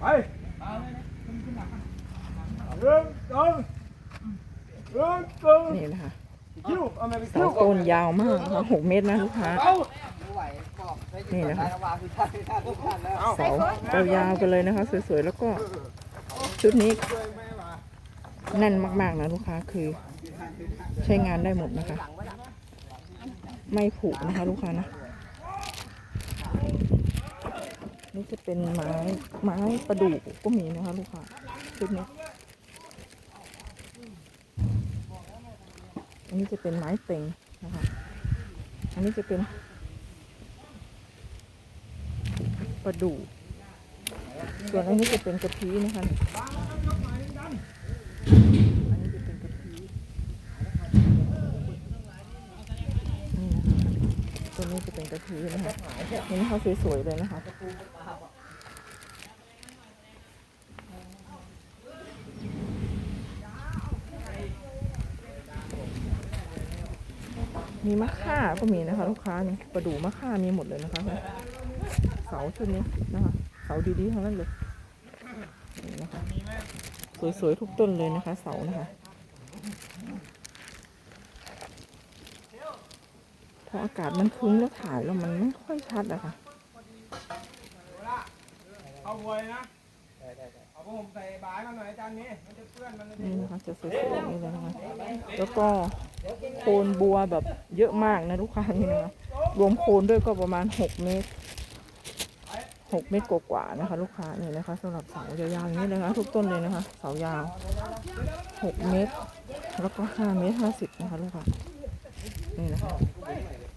ไปเรื่องตรงเรื่องตรงนี่นะคะคิ้วเอามาไปเสาต้นยาวมากนะคะหกเมตรนะลูกค้านี่นะคะเสายาวๆกันเลยนะคะ สวยๆแล้วก็ ชุดนี้แน่นมาก ๆ นะลูกค้าคือใช้งานได้หมดนะคะ ไม่ผุนะคะ ลูกค้านะ นี่จะเป็นไม้ไม้ประดู่ก็มีนะคะลูกค้าชุดนี้อันนี้จะเป็นไม้เต็งนะคะ อันนี้จะเป็นประดู่ส่วนอันนี้จะเป็นกระพี้นะคะนี่อันนี้จะเป็นกระพี้นี่ นะคะตัวนี้จะเป็นกระพี้นะคะเห็นเขาสวยๆเลยนะคะมีมะค่าก็มีนะคะ ลูกค้านี่ประดูมะค่ามีหมดเลยนะคะ เสาชุดนี้นะคะเสาดีๆทั้งนั้นเลยนี่นะคะสวยๆทุกต้นเลยนะคะ เสานะคะ พออากาศมันครึ้มแล้วถ่ายแล้วมันไม่ค่อยชัดอะค่ะเอาบวยนะเอาผมใส่บายมาหน่อยจานนี้มันจะเปื้อนมันจะนี่นะคะจะสวยๆอย่างนี้เลยนะคะแล้วก็โคนบัวแบบเยอะมากนะลูกค้านี่นะคะรวมโคนด้วยก็ประมาณหกเมตรหกเมตรกว่าๆนะคะ ลูกค้านี่นะคะสำหรับเสายาวๆอย่างนี้เลยนะคะทุกต้นเลยนะคะ เสายาวหกเมตร แล้วก็ห้าเมตรห้าสิบนะคะลูกค้า นี่นะคะ